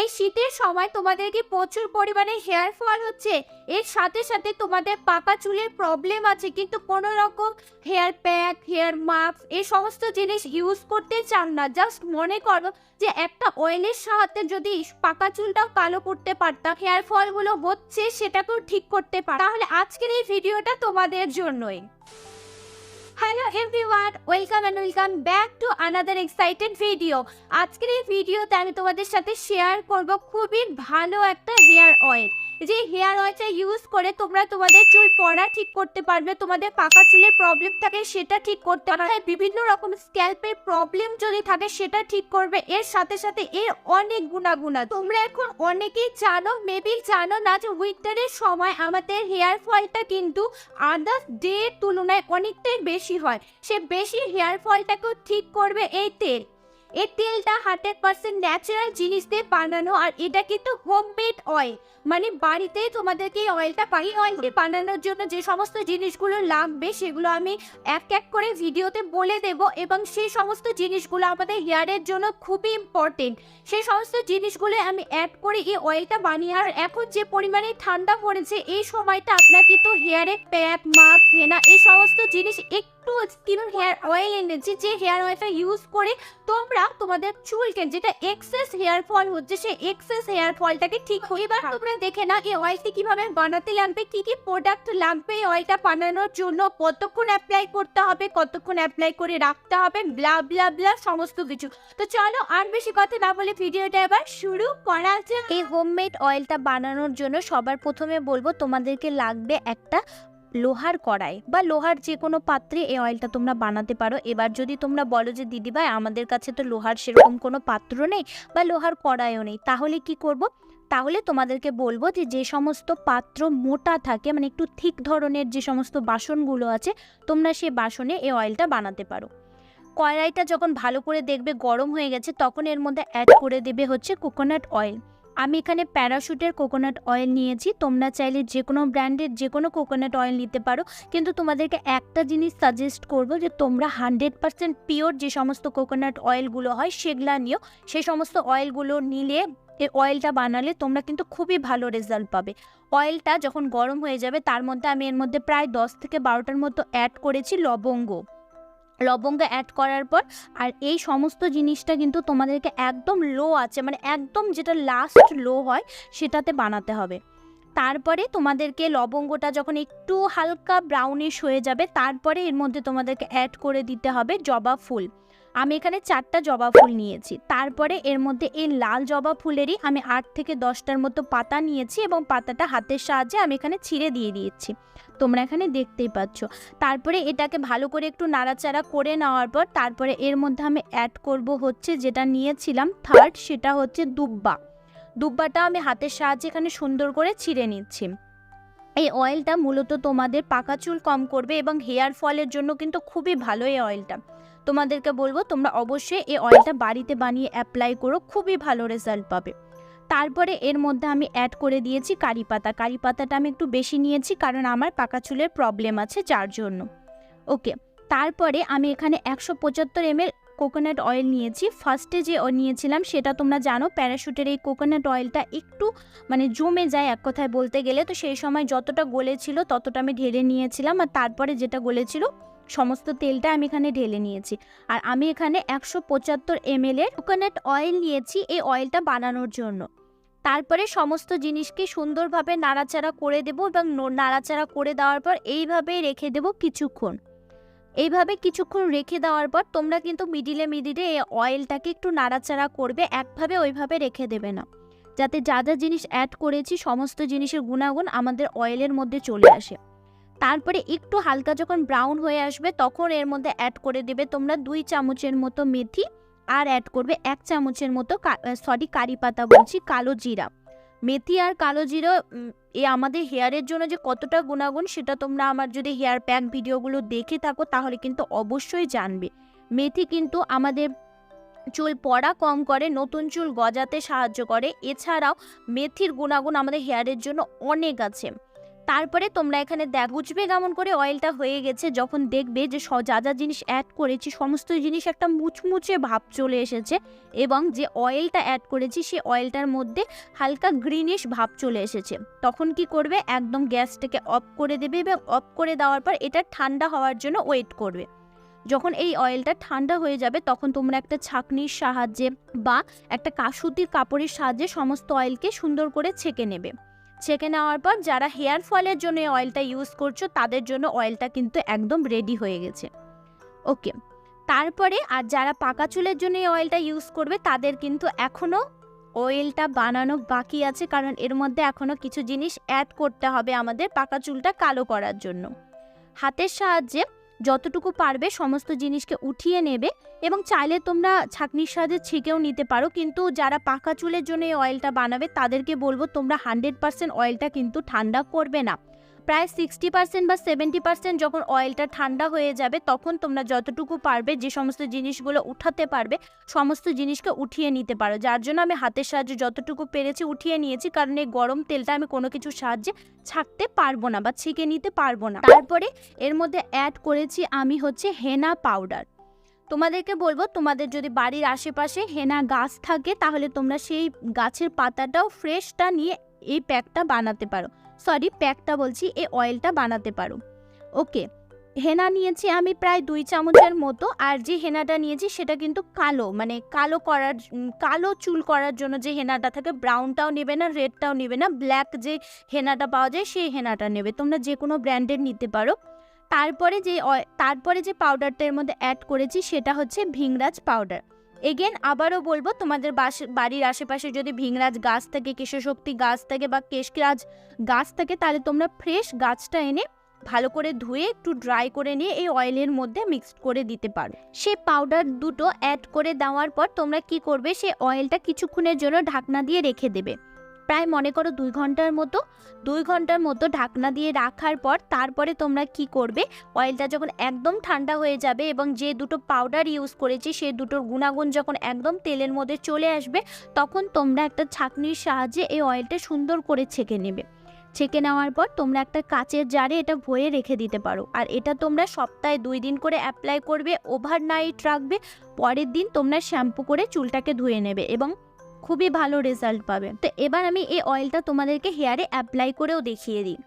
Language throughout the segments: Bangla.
এই শীতের সময় তোমাদের কি প্রচুর পরিমাণে হেয়ার ফল হচ্ছে। এর সাথে সাথে তোমাদের পাকা চুলের প্রবলেম আছে, কিন্তু কোনো রকম হেয়ার প্যাক হেয়ার মাস্ক এই সমস্ত জিনিস ইউজ করতে চান না। জাস্ট মনে করো যে একটা অয়েলের সাহায্যে যদি পাকা চুলটাও কালো করতে পারতাম হেয়ার ফলগুলো হচ্ছে সেটাকেও ঠিক করতে পার তাহলে আজকের এই ভিডিওটা তোমাদের জন্যই। Hello everyone welcome and welcome back to another excited video আজকের এই ভিডিওতে আমি তোমাদের সাথে শেয়ার করব খুবই ভালো একটা হেয়ার অয়েল যে হেয়ার অয়েলটা ইউজ করে তোমরা তোমাদের চুল পড়া ঠিক করতে পারবে, তোমাদের পাকা চুলের প্রবলেম থাকে সেটা ঠিক করতে পারবে। বিভিন্ন রকম স্ক্যাল্পের প্রবলেম যদি থাকে সেটা ঠিক করবে। এর সাথে সাথে এর অনেক গুণাগুণ। তোমরা এখন অনেকেই জানো মেবি জানো না যে উইন্টারের সময় আমাদের হেয়ার ফলটা কিন্তু আদার্স ডে তুলনায় অনেকটাই বেশি হয়। সে বেশি হেয়ার ফলটাকেও ঠিক করবে এই তেল। এই তেলটা হান্ড্রেড পার্সেন্ট ন্যাচারাল জিনিস দিয়ে বানানো, আর এটা কিন্তু হোমমেড অয়েল মানে বাড়িতেই তোমাদেরকে এই অয়েলটা পাই অয়েল বানানোর জন্য যে সমস্ত জিনিসগুলো লাগবে, সেগুলো আমি এক এক করে ভিডিওতে বলে দেব, এবং সেই সমস্ত জিনিসগুলো আমাদের হেয়ারের জন্য খুবই ইম্পর্টেন্ট সেই সমস্ত জিনিসগুলো আমি অ্যাড করে এই অয়েলটা বানিয়ে, আর এখন যে পরিমাণে ঠান্ডা পড়েছে, এই সময়টা আপনার কিন্তু হেয়ারে প্যাক মাস্ক হেনা এই সমস্ত জিনিস একটু স্কিন হেয়ার অয়েল এনেছি যে হেয়ার অয়েলটা ইউজ করে তোমরা তোমাদের চুলকে যেটা এক্সেস হেয়ার ফল হচ্ছে সেই এক্সেস হেয়ার ফলটাকে ঠিক হয়ে এবার তোমরা দেখে না এই অয়েলটি কীভাবে বানাতে লাগবে কি কি প্রোডাক্ট লাগবে এই অয়েলটা বানানোর জন্য কতক্ষণ অ্যাপ্লাই করতে হবে কতক্ষণ অ্যাপ্লাই করে রাখতে হবে ব্লা ব্লা ব্লা সমস্ত কিছু। তো চলো আর বেশি কথা না বলে ভিডিওটা এবার শুরু করা যাক। এই হোমমেড অয়েলটা বানানোর জন্য সবার প্রথমে বলব তোমাদেরকে লাগবে একটা লোহার কড়াই বা লোহার যে কোনো পাত্রে এই অয়েলটা তোমরা বানাতে পারো। এবার যদি তোমরা বলো যে দিদিভাই আমাদের কাছে তো লোহার সেরকম কোনো পাত্র নেই বা লোহার কড়াইও নেই, তাহলে কি করব? তাহলে তোমাদেরকে বলব যে যে সমস্ত পাত্র মোটা থাকে মানে একটু থিক ধরনের যে সমস্ত বাসনগুলো আছে, তোমরা সেই বাসনে এই অয়েলটা বানাতে পারো। কড়াইটা যখন ভালো করে দেখবে গরম হয়ে গেছে, তখন এর মধ্যে অ্যাড করে দেবে হচ্ছে কোকোনাট অয়েল আমি এখানে প্যারাশুটের কোকোনাট অয়েল নিয়েছি। তোমরা চাইলে যে কোনো ব্র্যান্ডের যে কোনো কোকোনাট অয়েল নিতে পারো। কিন্তু তোমাদেরকে একটা জিনিস সাজেস্ট করব যে, তোমরা হান্ড্রেড পারসেন্ট পিওর যে সমস্ত কোকোনাট অয়েলগুলো হয়, সেগুলো নিও। সেই সমস্ত অয়েলগুলো নিলে এই অয়েলটা বানালে তোমরা কিন্তু খুবই ভালো রেজাল্ট পাবে। অয়েলটা যখন গরম হয়ে যাবে, তার মধ্যে আমি এর মধ্যে প্রায় দশ থেকে বারোটার মতো অ্যাড করেছি লবঙ্গ। লবঙ্গ অ্যাড করার পর, আর এই সমস্ত জিনিসটা কিন্তু তোমাদেরকে একদম লো আছে মানে একদম যেটা লাস্ট লো হয়, সেটাতে বানাতে হবে। তারপরে তোমাদেরকে লবঙ্গটা যখন একটু হালকা ব্রাউনিশ হয়ে যাবে, তারপরে এর মধ্যে তোমাদেরকে অ্যাড করে দিতে হবে জবা ফুল। আমি এখানে চারটা জবা ফুল নিয়েছি। তারপরে এর মধ্যে এই লাল জবা ফুলেরই আমি আট থেকে দশটার মতো পাতা নিয়েছি এবং পাতাটা হাতের সাহায্যে আমি এখানে ছিঁড়ে দিয়ে দিয়েছি। তোমরা এখানে দেখতেই পাচ্ছ। তারপরে এটাকে ভালো করে একটু নাড়াচাড়া করে নেওয়ার পর তারপরে এর মধ্যে আমি অ্যাড করব হচ্ছে যেটা নিয়েছিলাম থার্ড সেটা হচ্ছে দুব্বা। দুব্বাটা আমি হাতের সাহায্যে এখানে সুন্দর করে ছিঁড়ে নিচ্ছি। এই অয়েলটা মূলত তোমাদের পাকা চুল কম করবে এবং হেয়ার ফলের জন্য কিন্তু খুবই ভালো এই অয়েলটা তোমাদেরকে বলব, তোমরা অবশ্যই এই অয়েলটা বাড়িতে বানিয়ে অ্যাপ্লাই করো, খুবই ভালো রেজাল্ট পাবে। তারপরে এর মধ্যে আমি অ্যাড করে দিয়েছি কারি পাতা। কারি পাতাটা আমি একটু বেশি নিয়েছি কারণ আমার পাকা চুলের প্রবলেম আছে যার জন্য। ওকে তারপরে আমি এখানে একশো পঁচাত্তর এমএল কোকোনাট অয়েল নিয়েছি। ফার্স্টে যে নিয়েছিলাম সেটা তোমরা জানো প্যারাশুটের এই কোকোনাট অয়েলটা একটু মানে জমে যায় এক কথায় বলতে গেলে। তো সেই সময় যতটা গলেছিল ততটা আমি ঢেলে নিয়েছিলাম আর তারপরে যেটা গলেছিল সমস্ত তেলটা আমি এখানে ঢেলে নিয়েছি। আর আমি এখানে একশো পঁচাত্তর এমএল এর কোকোনাট অয়েল নিয়েছি এই অয়েলটা বানানোর জন্য। তারপরে সমস্ত জিনিসকে সুন্দরভাবে নাড়াচাড়া করে দেবো এবং নাড়াচাড়া করে দেওয়ার পর এইভাবেই রেখে দেবো কিছুক্ষণ। এইভাবে কিছুক্ষণ রেখে দেওয়ার পর তোমরা কিন্তু মিডিলে মিডিলে এই অয়েলটাকে একটু নাড়াচাড়া করবে, একভাবে ওইভাবে রেখে দেবে না। যাতে যা যা জিনিস অ্যাড করেছি সমস্ত জিনিসের গুণাগুণ আমাদের অয়েলের মধ্যে চলে আসে। তারপরে একটু হালকা যখন ব্রাউন হয়ে আসবে তখন এর মধ্যে অ্যাড করে দেবে তোমরা দুই চামচের মতো মেথি আর অ্যাড করবে এক চামচের মতো সরি কারি পাতা বলছি, কালো জিরা। মেথি আর কালো জিরা এ আমাদের হেয়ারের জন্য যে কতটা গুণাগুণ সেটা তোমরা আমার যদি হেয়ার প্যাক ভিডিওগুলো দেখে থাকো, তাহলে কিন্তু অবশ্যই জানবে। মেথি কিন্তু আমাদের চুল পড়া কম করে, নতুন চুল গজাতে সাহায্য করে। এছাড়াও মেথির গুণাগুণ আমাদের হেয়ারের জন্য অনেক আছে। তারপরে তোমরা এখানে দেখ বুঝবে কেমন করে অয়েলটা হয়ে গেছে, যখন দেখবে যে যা যা জিনিস অ্যাড করেছি, সমস্ত জিনিস একটা মুচমুচে ভাব চলে এসেছে এবং যে অয়েলটা অ্যাড করেছি সেই অয়েলটার মধ্যে হালকা গ্রিনিশ ভাব চলে এসেছে। তখন কি করবে? একদম গ্যাসটাকে অফ করে দেবে এবং অফ করে দেওয়ার পর এটা ঠান্ডা হওয়ার জন্য ওয়েট করবে। যখন এই অয়েলটা ঠান্ডা হয়ে যাবে, তখন তোমরা একটা ছাঁকনির সাহায্যে বা একটা কাসুতির কাপড়ের সাহায্যে সমস্ত অয়েলকে সুন্দর করে ছেঁকে নেবে। ছেঁকে নেওয়ার পর যারা হেয়ার ফলের জন্য এই অয়েলটা ইউজ করছ, তাদের জন্য অয়েলটা কিন্তু একদম রেডি হয়ে গেছে। ওকে তারপরে আর যারা পাকা চুলের জন্য এই অয়েলটা ইউজ করবে, তাদের কিন্তু এখনও অয়েলটা বানানো বাকি আছে, কারণ এর মধ্যে এখনও কিছু জিনিস অ্যাড করতে হবে আমাদের পাকা চুলটা কালো করার জন্য। হাতের সাহায্যে যতটুকু পারবে সমস্ত জিনিসকে উঠিয়ে নেবে এবং চাইলে তোমরা ছাঁকনির সাহায্যে ছেঁকেও নিতে পারো, কিন্তু যারা পাকা চুলের জন্য এই অয়েলটা বানাবে তাদেরকে বলব তোমরা হান্ড্রেড পারসেন্ট অয়েলটা কিন্তু ঠান্ডা করবে না। প্রায় সিক্সটি পার্সেন্ট বা সেভেন্টি পার্সেন্ট যখন অয়েলটা ঠান্ডা হয়ে যাবে, তখন তোমরা যতটুকু পারবে যে সমস্ত জিনিসগুলো উঠাতে পারবে, সমস্ত জিনিসকে উঠিয়ে নিতে পারো। যার জন্য আমি হাতের সাহায্যে যতটুকু পেরেছি উঠিয়ে নিয়েছি, কারণ এই গরম তেলটা আমি কোনো কিছুর সাহায্যে ছাকতে পারব না বা ছেঁকে নিতে পারব না। তারপরে এর মধ্যে অ্যাড করেছি আমি হচ্ছে হেনা পাউডার তোমাদেরকে বলব, তোমাদের যদি বাড়ির আশেপাশে হেনা গাছ থাকে, তাহলে তোমরা সেই গাছের পাতাটাও ফ্রেশটা নিয়ে এই প্যাকটা বানাতে পারো। সরি প্যাকটা বলছি, এই অয়েলটা বানাতে পারো। ওকে হেনা নিয়েছি আমি প্রায় দুই চামচের মতো, আর যে হেনাটা নিয়েছি সেটা কিন্তু কালো মানে কালো করার কালো চুল করার জন্য যে হেনাটা থাকে ব্রাউনটাও নেবে না রেডটাও নেবে না ব্ল্যাক যে হেনাটা পাওয়া যায় সেই হেনাটা নেবে। তোমরা যে কোনো ব্র্যান্ডের নিতে পারো। তারপরে যে তারপরে যে পাউডারটা এর মধ্যে অ্যাড করেছি সেটা হচ্ছে ভিংরাজ পাউডার এগেন আবারও বলব, তোমাদের বাস- বাড়ির আশেপাশে যদি ভিংরাজ গাছ থাকে কেশশক্তি গাছ থাকে বা কেশরাজ গাছ থাকে, তাহলে তোমরা ফ্রেশ গাছটা এনে ভালো করে ধুয়ে একটু ড্রাই করে নিয়ে এই অয়েলের মধ্যে মিক্সড করে দিতে পারো। সে পাউডার দুটো অ্যাড করে দেওয়ার পর তোমরা কি করবে, সে অয়েলটা কিছুক্ষণের জন্য ঢাকনা দিয়ে রেখে দেবে। প্রায় মনে করো দুই ঘণ্টার মতো, দুই ঘণ্টার মতো ঢাকনা দিয়ে রাখার পর তারপরে তোমরা কি করবে? অয়েলটা যখন একদম ঠান্ডা হয়ে যাবে এবং যে দুটো পাউডার ইউজ করেছি সেই দুটোর গুণাগুণ যখন একদম তেলের মধ্যে চলে আসবে, তখন তোমরা একটা ছাঁকনির সাহায্যে এই অয়েলটা সুন্দর করে ছেঁকে নেবে। ছেঁকে নেওয়ার পর তোমরা একটা কাচের জারে এটা ভয়ে রেখে দিতে পারো। আর এটা তোমরা সপ্তাহে দুই দিন করে অ্যাপ্লাই করবে ওভারনাইট রাখবে, পরের দিন তোমরা শ্যাম্পু করে চুলটাকে ধুয়ে নেবে এবং খুবই ভালো রেজাল্ট পাবে। তো এবার আমি এই অয়েলটা তোমাদেরকে হেয়ারে অ্যাপ্লাই করেও দেখিয়ে দিই।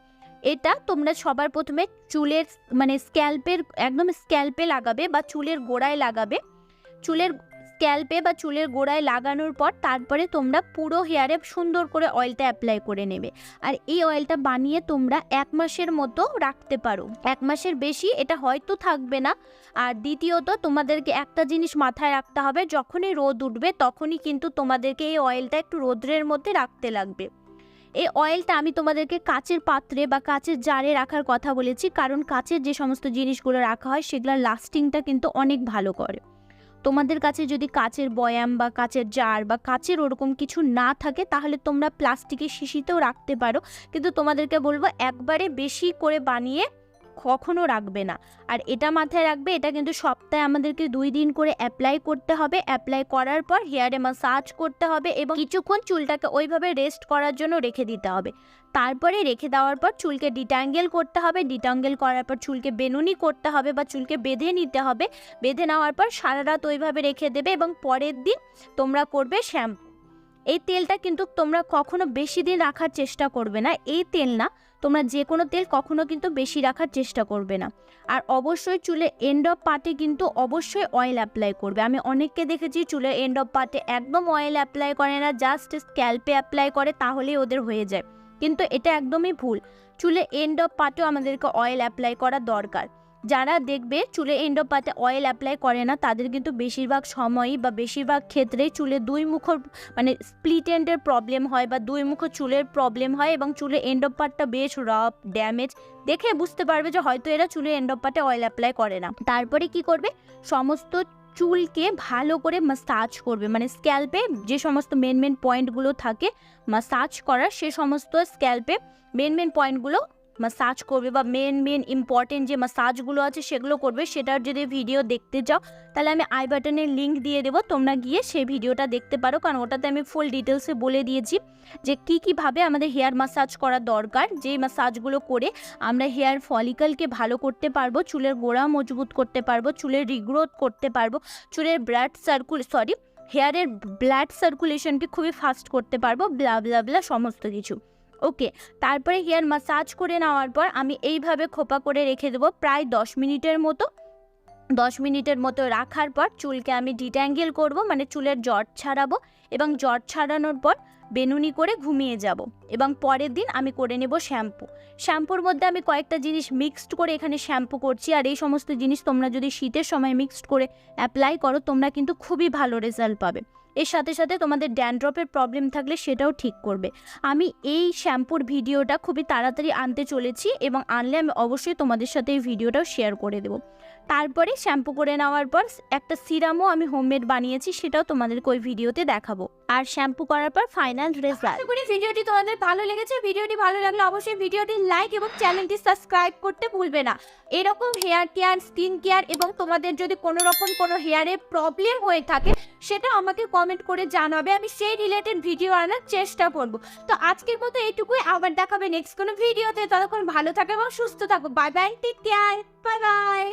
এটা তোমরা সবার প্রথমে চুলের মানে স্ক্যাল্পের একদম স্ক্যাল্পে লাগাবে বা চুলের গোড়ায় লাগাবে। চুলের স্ক্যাল্পে বা চুলের গোড়ায় লাগানোর পর তারপরে তোমরা পুরো হেয়ারে সুন্দর করে অয়েলটা অ্যাপ্লাই করে নেবে। আর এই অয়েলটা বানিয়ে তোমরা এক মাসের মতো রাখতে পারো। এক মাসের বেশি এটা হয়তো থাকবে না। আর দ্বিতীয়ত, তোমাদেরকে একটা জিনিস মাথায় রাখতে হবে, যখনই রোদ উঠবে তখনই কিন্তু তোমাদেরকে এই অয়েলটা একটু রোদ্রের মধ্যে রাখতে লাগবে। এই অয়েলটা আমি তোমাদেরকে কাচের পাত্রে বা কাচের জারে রাখার কথা বলেছি, কারণ কাচের যে সমস্ত জিনিসগুলো রাখা হয় সেগুলোর লাস্টিংটা কিন্তু অনেক ভালো করে। তোমাদের কাছে যদি কাচের বয়াম বা কাচের জার বা কাচের ওরকম কিছু না থাকে, তাহলে তোমরা প্লাস্টিকের শিশিতেও রাখতে পারো। কিন্তু তোমাদেরকে বলব, একবারে বেশি করে বানিয়ে কখনো রাখবে না। আর এটা মাথায় রাখবে, এটা কিন্তু সপ্তাহে আমাদেরকে দুই দিন করে অ্যাপ্লাই করতে হবে। অ্যাপ্লাই করার পর হেয়ারে মাসাজ করতে হবে এবং কিছুক্ষণ চুলটাকে ওইভাবে রেস্ট করার জন্য রেখে দিতে হবে। তারপরে রেখে দেওয়ার পর চুলকে ডিটাঙ্গেল করতে হবে। ডিটাঙ্গেল করার পর চুলকে বেনুনি করতে হবে বা চুলকে বেঁধে নিতে হবে। বেঁধে নেওয়ার পর সারা রাত ওইভাবে রেখে দেবে এবং পরের দিন তোমরা করবে শ্যাম্পু এই তেলটা কিন্তু তোমরা কখনো বেশি দিন রাখার চেষ্টা করবে না। এই তেল না, তোমরা যে কোনো তেল কখনো কিন্তু বেশি রাখার চেষ্টা করবে না। আর অবশ্যই চুলে এন্ড অফ পার্টে কিন্তু অবশ্যই অয়েল অ্যাপ্লাই করবে। আমি অনেককে দেখেছি চুলে এন্ড অফ পার্টে একদম অয়েল অ্যাপ্লাই করে না জাস্ট স্ক্যাল্পে অ্যাপ্লাই করে, তাহলেই ওদের হয়ে যায়। কিন্তু এটা একদমই ভুল। চুলে এন্ড অফ পার্টেও আমাদেরকে অয়েল অ্যাপ্লাই করা দরকার। যারা দেখবে চুলে এন্ড অফ পার্টে অয়েল অ্যাপ্লাই করে না, তাদের কিন্তু বেশিরভাগ সময়ই বা বেশিরভাগ ক্ষেত্রেই চুলে দুই মুখর মানে স্প্লিট এন্ডের প্রবলেম হয় বা দুই মুখ চুলের প্রবলেম হয় এবং চুলে এন্ড অফ পার্টটা বেশ রফ ড্যামেজ দেখে বুঝতে পারবে যে হয়তো এরা চুলে এন্ড অফ পার্টে অয়েল অ্যাপ্লাই করে না। তারপরে কি করবে? সমস্ত চুলকে ভালো করে মাসাজ করবে। মানে স্ক্যাল্পে যে সমস্ত মেন মেন পয়েন্টগুলো থাকে মাসাজ করার সে সমস্ত স্ক্যাল্পে মেন মেন পয়েন্টগুলো মাসাজ করবে বা মেন মেন ইম্পর্টেন্ট যে মাসাজগুলো আছে সেগুলো করবে, সেটার যদি ভিডিও দেখতে চাও তাহলে আমি আই বাটনের লিঙ্ক দিয়ে দেবো। তোমরা গিয়ে সেই ভিডিওটা দেখতে পারো, কারণ ওটাতে আমি ফুল ডিটেলসে বলে দিয়েছি যে কী কীভাবে আমাদের হেয়ার মাসাজ করা দরকার। যেই মাসাজগুলো করে আমরা হেয়ার ফলিকালকে ভালো করতে পারব, চুলের গোড়া মজবুত করতে পারব, চুলের রিগ্রোথ করতে পারব, চুলের ব্লাড সার্কুল সরি হেয়ারের ব্লাড সার্কুলেশনকে খুবই ফাস্ট করতে পারব ব্লা ব্লা ব্লা সমস্ত কিছু। ওকে, তারপরে হেয়ার মাসাজ করে নেওয়ার পর আমি এইভাবে খোপা করে রেখে দেবো প্রায় দশ মিনিটের মতো। দশ মিনিটের মতো রাখার পর চুলকে আমি ডিট্যাঙ্গেল করব মানে চুলের জট ছাড়াবো এবং জট ছাড়ানোর পর বেনুনি করে ঘুমিয়ে যাব এবং পরের দিন আমি করে নেব শ্যাম্পু। শ্যাম্পুর মধ্যে আমি কয়েকটা জিনিস মিক্সড করে এখানে শ্যাম্পু করছি আর এই সমস্ত জিনিস তোমরা যদি শীতের সময় মিক্সড করে অ্যাপ্লাই করো তোমরা কিন্তু খুবই ভালো রেজাল্ট পাবে। এর সাথে সাথে তোমাদের ড্যান্ড্রপের প্রবলেম থাকলে সেটাও ঠিক করবে। আমি এই শ্যাম্পুর ভিডিওটা খুবই তাড়াতাড়ি আনতে চলেছি এবং আনলে আমি অবশ্যই তোমাদের সাথে এই ভিডিওটাও শেয়ার করে দেবো। তারপরে শ্যাম্পু করে নেওয়ার পর একটা সিরামও আমি হোমমেড বানিয়েছি, সেটাও তোমাদেরকে ওই ভিডিওতে দেখাবো। আর শ্যাম্পু করার পর ফাইনাল রেজাল্ট। করি ভিডিওটি তোমাদের ভালো লেগেছে। ভিডিওটি ভালো লাগলে অবশ্যই ভিডিওটি লাইক এবং চ্যানেলটি সাবস্ক্রাইব করতে ভুলবে না। এরকম হেয়ার কেয়ার, স্কিন কেয়ার এবং তোমাদের যদি কোনো রকম কোনো হেয়ারে প্রবলেম হয়ে থাকে, সেটা আমাকে কমেন্ট করে জানাবে। আমি সেই রিলেটেড ভিডিও আনার চেষ্টা করব। তো আজকের মতো এইটুকুই আবার দেখাবে নেক্সট কোনো ভিডিওতে। ততক্ষণ ভালো থাকো এবং সুস্থ থাকো। Bye bye take care bye bye